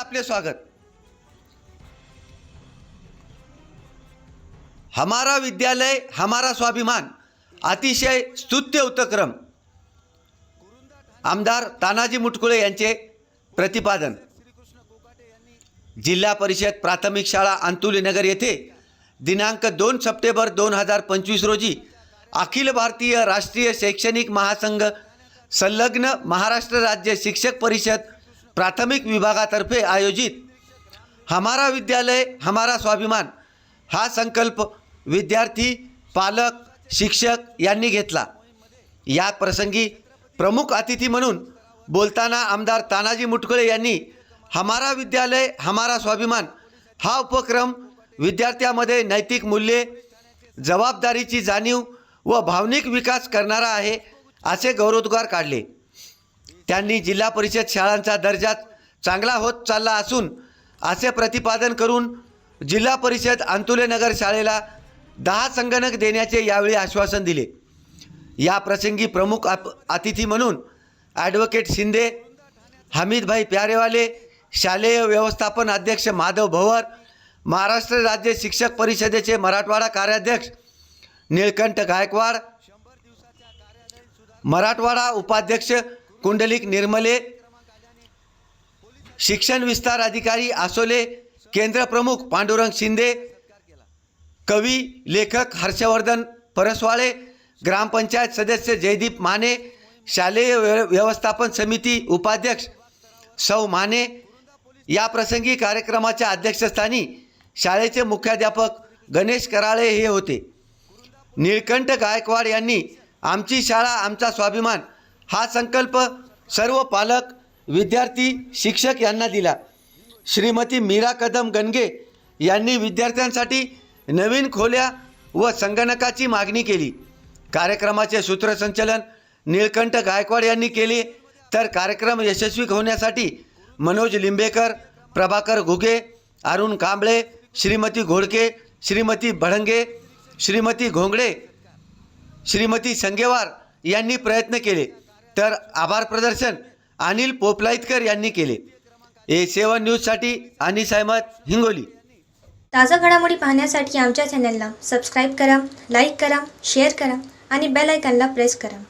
आपले स्वागत. हमारा विद्यालय हमारा स्वाभिमान अतिशय स्तुत्य उपक्रम आमदार तानाजी मुटकुळे यांचे प्रतिपादन. जिल्हा परिषद प्राथमिक शाळा अंतुलीनगर येथे दिनांक दोन सप्टेंबर दोन हजार पंचवीस रोजी अखिल भारतीय राष्ट्रीय शैक्षणिक महासंघ संलग्न महाराष्ट्र राज्य शिक्षक परिषद प्राथमिक विभागातर्फे आयोजित हमारा विद्यालय हमारा स्वाभिमान हा संकल्प विद्यार्थी पालक शिक्षक यांनी घेतला. या प्रसंगी प्रमुख अतिथी म्हणून बोलताना आमदार तानाजी मुटकुळे यांनी हमारा विद्यालय हमारा स्वाभिमान हा उपक्रम विद्यार्थ्यामध्ये नैतिक मूल्ये जबाबदारीची जाणीव व भावनिक विकास करणारा आहे असे गौरवोद्गार काढले. त्यांनी जिल्हा परिषद शाळांचा दर्जा चांगला होत चालला असून असे प्रतिपादन करून जिल्हा परिषद अंतुलेनगर शाळेला दहा संगणक देण्याचे यावेळी आश्वासन दिले. या प्रसंगी प्रमुख अप अतिथी म्हणून ॲडव्होकेट शिंदे हमीदभाई प्यारेवाले शालेय व्यवस्थापन अध्यक्ष माधव भवर महाराष्ट्र राज्य शिक्षक परिषदेचे मराठवाडा कार्याध्यक्ष निळकंठ गायकवाड मराठवाडा उपाध्यक्ष कुंडलिक निर्मले शिक्षण विस्तार अधिकारी आसोले केंद्र प्रमुख पांडुरंग शिंदे कवी लेखक हर्षवर्धन परसवाळे ग्रामपंचायत सदस्य जयदीप माने शालेय व्य व्यवस्थापन समिती उपाध्यक्ष सौ माने या प्रसंगी कार्यक्रमाच्या अध्यक्षस्थानी शाळेचे मुख्याध्यापक गणेश कराळे हे होते. निळकंठ गायकवाड यांनी आमची शाळा आमचा स्वाभिमान हा संकल्प सर्व पालक विद्यार्थी शिक्षक यांना दिला. श्रीमती मीरा कदम गणगे यांनी विद्यार्थ्यांसाठी नवीन खोल्या व संगणकाची मागणी केली. कार्यक्रमाचे सूत्रसंचलन निळकंठ गायकवाड यांनी केले. तर कार्यक्रम यशस्वी होण्यासाठी मनोज लिंबेकर प्रभाकर घुगे अरुण कांबळे श्रीमती घोडके श्रीमती भडंगे श्रीमती घोंगडे श्रीमती संगेवार यांनी प्रयत्न केले. तर आभार प्रदर्शन अनिल पोपलाईतकर यांनी केले. ए सेवन न्यूजसाठी अनिस अहमद हिंगोली. ताज्या घडामोडी पाहण्यासाठी आमच्या चॅनलला सबस्क्राईब करा लाईक करा शेअर करा आणि बेल आयकॉनला प्रेस करा.